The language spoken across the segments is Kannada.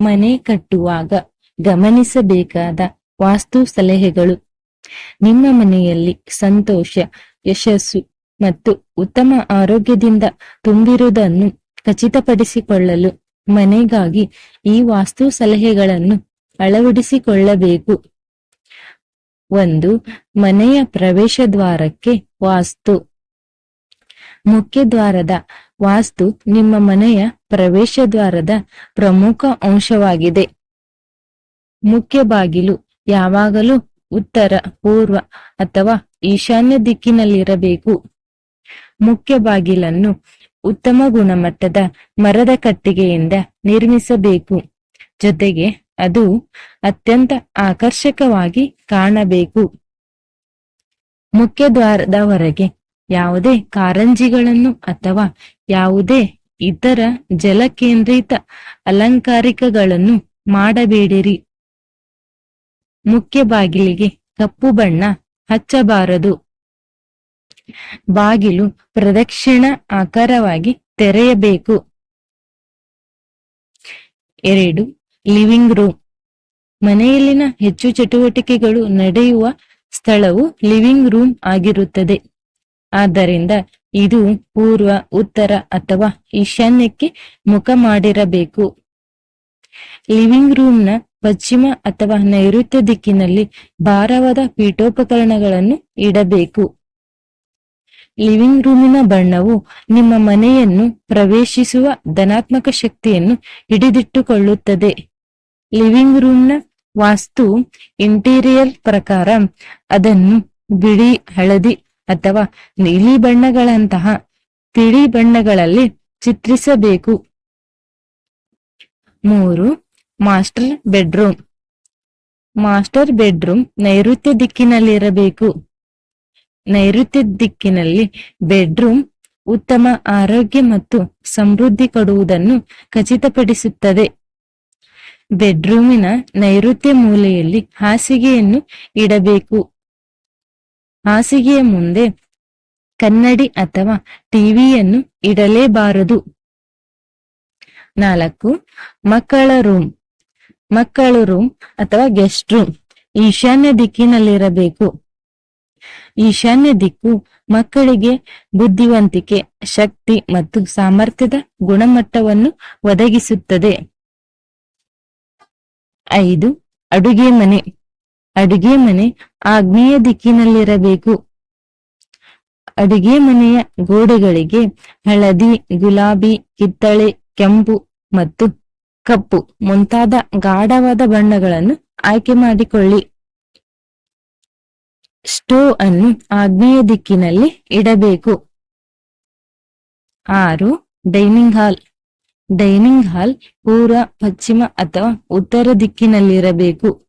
ಮನೆ ಕಟ್ಟುವಾಗ ಗಮನಿಸಬೇಕಾದ ವಾಸ್ತು ಸಲಹೆಗಳು. ನಿಮ್ಮ ಮನೆಯಲ್ಲಿ ಸಂತೋಷ, ಯಶಸ್ಸು ಮತ್ತು ಉತ್ತಮ ಆರೋಗ್ಯದಿಂದ ತುಂಬಿರುವುದನ್ನು ಖಚಿತಪಡಿಸಿಕೊಳ್ಳಲು ಮನೆಗಾಗಿ ಈ ವಾಸ್ತು ಸಲಹೆಗಳನ್ನು ಅಳವಡಿಸಿಕೊಳ್ಳಬೇಕು. ಒಂದು, ಮನೆಯ ಪ್ರವೇಶ ದ್ವಾರಕ್ಕೆ ವಾಸ್ತು. ಮುಖ್ಯ ದ್ವಾರದ ವಾಸ್ತು ನಿಮ್ಮ ಮನೆಯ ಪ್ರವೇಶ ದ್ವಾರದ ಪ್ರಮುಖ ಅಂಶವಾಗಿದೆ. ಮುಖ್ಯ ಬಾಗಿಲು ಯಾವಾಗಲೂ ಉತ್ತರ, ಪೂರ್ವ ಅಥವಾ ಈಶಾನ್ಯ ದಿಕ್ಕಿನಲ್ಲಿರಬೇಕು. ಮುಖ್ಯ ಬಾಗಿಲನ್ನು ಉತ್ತಮ ಗುಣಮಟ್ಟದ ಮರದ ಕಟ್ಟಿಗೆಯಿಂದ ನಿರ್ಮಿಸಬೇಕು. ಜೊತೆಗೆ ಅದು ಅತ್ಯಂತ ಆಕರ್ಷಕವಾಗಿ ಕಾಣಬೇಕು. ಮುಖ್ಯ ದ್ವಾರದ ಹೊರಗೆ ಯಾವುದೇ ಕಾರಂಜಿಗಳನ್ನು ಅಥವಾ ಯಾವುದೇ ಇತರ ಜಲಕೇಂದ್ರಿತ ಅಲಂಕಾರಿಕಗಳನ್ನು ಮಾಡಬೇಡಿರಿ. ಮುಖ್ಯ ಬಾಗಿಲಿಗೆ ಕಪ್ಪು ಬಣ್ಣ ಹಚ್ಚಬಾರದು. ಬಾಗಿಲು ಪ್ರದಕ್ಷಿಣ ಆಕಾರವಾಗಿ ತೆರೆಯಬೇಕು. ಎರಡು, ಲಿವಿಂಗ್ ರೂಮ್. ಮನೆಯಲ್ಲಿನ ಹೆಚ್ಚು ಚಟುವಟಿಕೆಗಳು ನಡೆಯುವ ಸ್ಥಳವು ಲಿವಿಂಗ್ ರೂಮ್ ಆಗಿರುತ್ತದೆ. ಆದ್ದರಿಂದ ಇದು ಪೂರ್ವ, ಉತ್ತರ ಅಥವಾ ಈಶಾನ್ಯಕ್ಕೆ ಮುಖ ಮಾಡಿರಬೇಕು. ಲಿವಿಂಗ್ ರೂಮ್ನ ಪಶ್ಚಿಮ ಅಥವಾ ನೈಋತ್ಯ ದಿಕ್ಕಿನಲ್ಲಿ ಭಾರವಾದ ಪೀಠೋಪಕರಣಗಳನ್ನು ಇಡಬೇಕು. ಲಿವಿಂಗ್ ರೂಮಿನ ಬಣ್ಣವು ನಿಮ್ಮ ಮನೆಯನ್ನು ಪ್ರವೇಶಿಸುವ ಧನಾತ್ಮಕ ಶಕ್ತಿಯನ್ನು ಹಿಡಿದಿಟ್ಟುಕೊಳ್ಳುತ್ತದೆ. ಲಿವಿಂಗ್ ರೂಮ್ನ ವಾಸ್ತು ಇಂಟೀರಿಯರ್ ಪ್ರಕಾರ ಅದನ್ನು ಬಿಳಿ, ಹಳದಿ ಅಥವಾ ನೀಲಿ ಬಣ್ಣಗಳಂತಹ ತಿಳಿ ಬಣ್ಣಗಳಲ್ಲಿ ಚಿತ್ರಿಸಬೇಕು. ಮೂರು, ಮಾಸ್ಟರ್ ಬೆಡ್ರೂಮ್. ಮಾಸ್ಟರ್ ಬೆಡ್ರೂಮ್ ನೈಋತ್ಯ ದಿಕ್ಕಿನಲ್ಲಿರಬೇಕು. ನೈಋತ್ಯ ದಿಕ್ಕಿನಲ್ಲಿ ಬೆಡ್ರೂಮ್ ಉತ್ತಮ ಆರೋಗ್ಯ ಮತ್ತು ಸಮೃದ್ಧಿ ಕೊಡುವುದನ್ನು ಖಚಿತಪಡಿಸುತ್ತದೆ. ಬೆಡ್ರೂಮಿನ ನೈಋತ್ಯ ಮೂಲೆಯಲ್ಲಿ ಹಾಸಿಗೆಯನ್ನು ಇಡಬೇಕು. ಹಾಸಿಗೆಯ ಮುಂದೆ ಕನ್ನಡಿ ಅಥವಾ ಟಿವಿಯನ್ನು ಇಡಲೇಬಾರದು. ನಾಲ್ಕು, ಮಕ್ಕಳ ರೂಮ್ ಮಕ್ಕಳ ರೂಮ್ ಅಥವಾ ಗೆಸ್ಟ್ ರೂಮ್ ಈಶಾನ್ಯ ದಿಕ್ಕಿನಲ್ಲಿರಬೇಕು. ಈಶಾನ್ಯ ದಿಕ್ಕು ಮಕ್ಕಳಿಗೆ ಬುದ್ಧಿವಂತಿಕೆ, ಶಕ್ತಿ ಮತ್ತು ಸಾಮರ್ಥ್ಯದ ಗುಣಮಟ್ಟವನ್ನು ಒದಗಿಸುತ್ತದೆ. ಐದು, ಅಡುಗೆ ಮನೆ. ಅಡುಗೆ ಮನೆ ಆಗ್ನೇಯ ದಿಕ್ಕಿನಲ್ಲಿರಬೇಕು. ಅಡುಗೆ ಮನೆಯ ಗೋಡೆಗಳಿಗೆ ಹಳದಿ, ಗುಲಾಬಿ, ಕಿತ್ತಳೆ, ಕೆಂಪು ಮತ್ತು ಕಪ್ಪು ಮುಂತಾದ ಗಾಢವಾದ ಬಣ್ಣಗಳನ್ನು ಆಯ್ಕೆ ಮಾಡಿಕೊಳ್ಳಿ. ಸ್ಟೋವ್ ಅನ್ನು ಆಗ್ನೇಯ ದಿಕ್ಕಿನಲ್ಲಿ ಇಡಬೇಕು. ಆರು, ಡೈನಿಂಗ್ ಹಾಲ್. ಡೈನಿಂಗ್ ಹಾಲ್ ಪೂರ್ವ, ಪಶ್ಚಿಮ ಅಥವಾ ಉತ್ತರ ದಿಕ್ಕಿನಲ್ಲಿರಬೇಕು.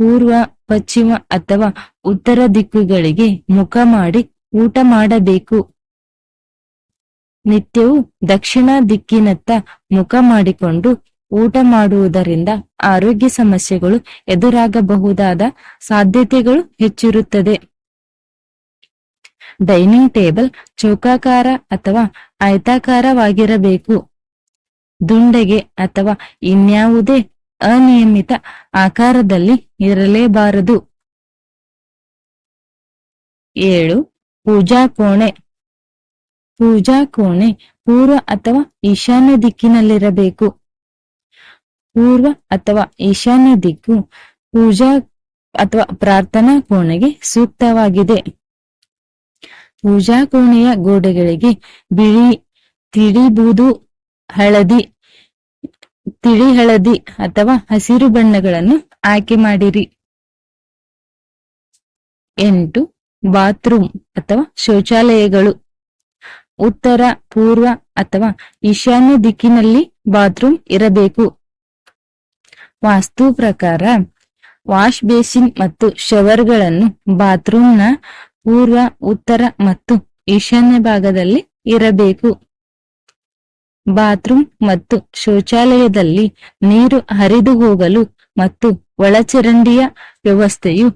ಪೂರ್ವ, ಪಶ್ಚಿಮ ಅಥವಾ ಉತ್ತರ ದಿಕ್ಕುಗಳಿಗೆ ಮುಖ ಮಾಡಿ ಊಟ ಮಾಡಬೇಕು. ನಿತ್ಯವೂ ದಕ್ಷಿಣ ದಿಕ್ಕಿನತ್ತ ಮುಖ ಮಾಡಿಕೊಂಡು ಊಟ ಮಾಡುವುದರಿಂದ ಆರೋಗ್ಯ ಸಮಸ್ಯೆಗಳು ಎದುರಾಗಬಹುದಾದ ಸಾಧ್ಯತೆಗಳು ಹೆಚ್ಚಿರುತ್ತದೆ. ಡೈನಿಂಗ್ ಟೇಬಲ್ ಚೌಕಾಕಾರ ಅಥವಾ ಆಯತಾಕಾರವಾಗಿರಬೇಕು. ದುಂಡೆಗೆ ಅಥವಾ ಇನ್ಯಾವುದೇ ಅನಿಯಮಿತ ಆಕಾರದಲ್ಲಿ ಇರಲೇಬಾರದು. ಏಳು, ಪೂಜಾ ಕೋಣೆ. ಪೂಜಾ ಕೋಣೆ ಪೂರ್ವ ಅಥವಾ ಈಶಾನ್ಯ ದಿಕ್ಕಿನಲ್ಲಿರಬೇಕು. ಪೂರ್ವ ಅಥವಾ ಈಶಾನ್ಯ ದಿಕ್ಕು ಪೂಜಾ ಅಥವಾ ಪ್ರಾರ್ಥನಾ ಕೋಣೆಗೆ ಸೂಕ್ತವಾಗಿದೆ. ಪೂಜಾ ಕೋಣೆಯ ಗೋಡೆಗಳಿಗೆ ಬಿಳಿ, ತಿಳಿ ಬೂದು, ಹಳದಿ ತಿಳಿ ಹಳದಿ ಅಥವಾ ಹಸಿರು ಬಣ್ಣಗಳನ್ನು ಆಯ್ಕೆ ಮಾಡಿರಿ. ಎಂಟು, ಬಾತ್ರೂಮ್ ಅಥವಾ ಶೌಚಾಲಯಗಳು. ಉತ್ತರ, ಪೂರ್ವ ಅಥವಾ ಈಶಾನ್ಯ ದಿಕ್ಕಿನಲ್ಲಿ ಬಾತ್ರೂಮ್ ಇರಬೇಕು. ವಾಸ್ತು ಪ್ರಕಾರ ವಾಶ್ ಬೇಸಿನ್ ಮತ್ತು ಶವರ್ಗಳನ್ನು ಬಾತ್ರೂಮ್ನ ಪೂರ್ವ, ಉತ್ತರ ಮತ್ತು ಈಶಾನ್ಯ ಭಾಗದಲ್ಲಿ ಇರಬೇಕು. ಬಾತ್ರೂಮ್ ಮತ್ತು ಶೌಚಾಲಯದಲ್ಲಿ ನೀರು ಹರಿದು ಹೋಗಲು ಮತ್ತು ಒಳಚರಂಡಿಯ ವ್ಯವಸ್ಥೆಯು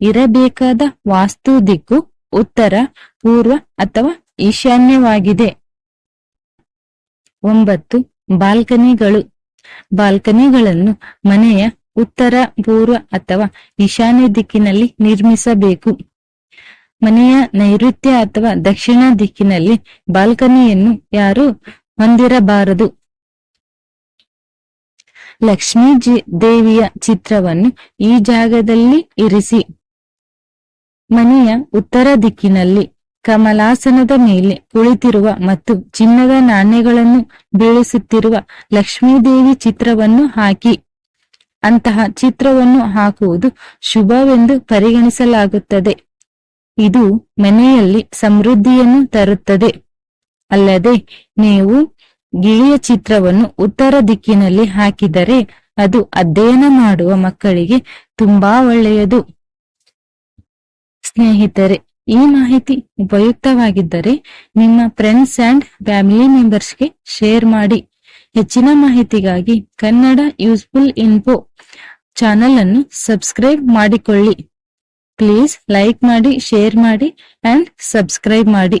ಇರಬೇಕಾದ ವಾಸ್ತು ದಿಕ್ಕು ಉತ್ತರ, ಪೂರ್ವ ಅಥವಾ ಈಶಾನ್ಯವಾಗಿದೆ. ಒಂಬತ್ತು, ಬಾಲ್ಕನಿಗಳು. ಬಾಲ್ಕನಿಗಳನ್ನು ಮನೆಯ ಉತ್ತರ, ಪೂರ್ವ ಅಥವಾ ಈಶಾನ್ಯ ದಿಕ್ಕಿನಲ್ಲಿ ನಿರ್ಮಿಸಬೇಕು. ಮನೆಯ ನೈಋತ್ಯ ಅಥವಾ ದಕ್ಷಿಣ ದಿಕ್ಕಿನಲ್ಲಿ ಬಾಲ್ಕನಿಯನ್ನು ಯಾರು ಹೊಂದಿರಬಾರದು. ಲಕ್ಷ್ಮೀ ಜಿ ದೇವಿಯ ಚಿತ್ರವನ್ನು ಈ ಜಾಗದಲ್ಲಿ ಇರಿಸಿ. ಮನೆಯ ಉತ್ತರ ದಿಕ್ಕಿನಲ್ಲಿ ಕಮಲಾಸನದ ಮೇಲೆ ಕುಳಿತಿರುವ ಮತ್ತು ಚಿನ್ನದ ನಾಣ್ಯಗಳನ್ನು ಬೀಳಿಸುತ್ತಿರುವ ಲಕ್ಷ್ಮೀದೇವಿ ಚಿತ್ರವನ್ನು ಹಾಕಿ. ಅಂತಹ ಚಿತ್ರವನ್ನು ಹಾಕುವುದು ಶುಭವೆಂದು ಪರಿಗಣಿಸಲಾಗುತ್ತದೆ. ಇದು ಮನೆಯಲ್ಲಿ ಸಮೃದ್ಧಿಯನ್ನು ತರುತ್ತದೆ. ಅಲ್ಲದೆ ನೀವು ಗಿಳಿಯ ಚಿತ್ರವನ್ನು ಉತ್ತರ ದಿಕ್ಕಿನಲ್ಲಿ ಹಾಕಿದರೆ ಅದು ಅಧ್ಯಯನ ಮಾಡುವ ಮಕ್ಕಳಿಗೆ ತುಂಬಾ ಒಳ್ಳೆಯದು. ಸ್ನೇಹಿತರೆ, ಈ ಮಾಹಿತಿ ಉಪಯುಕ್ತವಾಗಿದ್ದರೆ ನಿಮ್ಮ ಫ್ರೆಂಡ್ಸ್ ಅಂಡ್ ಫ್ಯಾಮಿಲಿ ಮೆಂಬರ್ಸ್ಗೆ ಶೇರ್ ಮಾಡಿ. ಹೆಚ್ಚಿನ ಮಾಹಿತಿಗಾಗಿ ಕನ್ನಡ ಯೂಸ್ಫುಲ್ ಇನ್ಫೋ ಚಾನೆಲ್ ಅನ್ನು ಸಬ್ಸ್ಕ್ರೈಬ್ ಮಾಡಿಕೊಳ್ಳಿ. ಪ್ಲೀಸ್ ಲೈಕ್ ಮಾಡಿ ಶೇರ್ ಮಾಡಿ ಅಂಡ್ ಸಬ್ಸ್ಕ್ರೈಬ್ ಮಾಡಿ.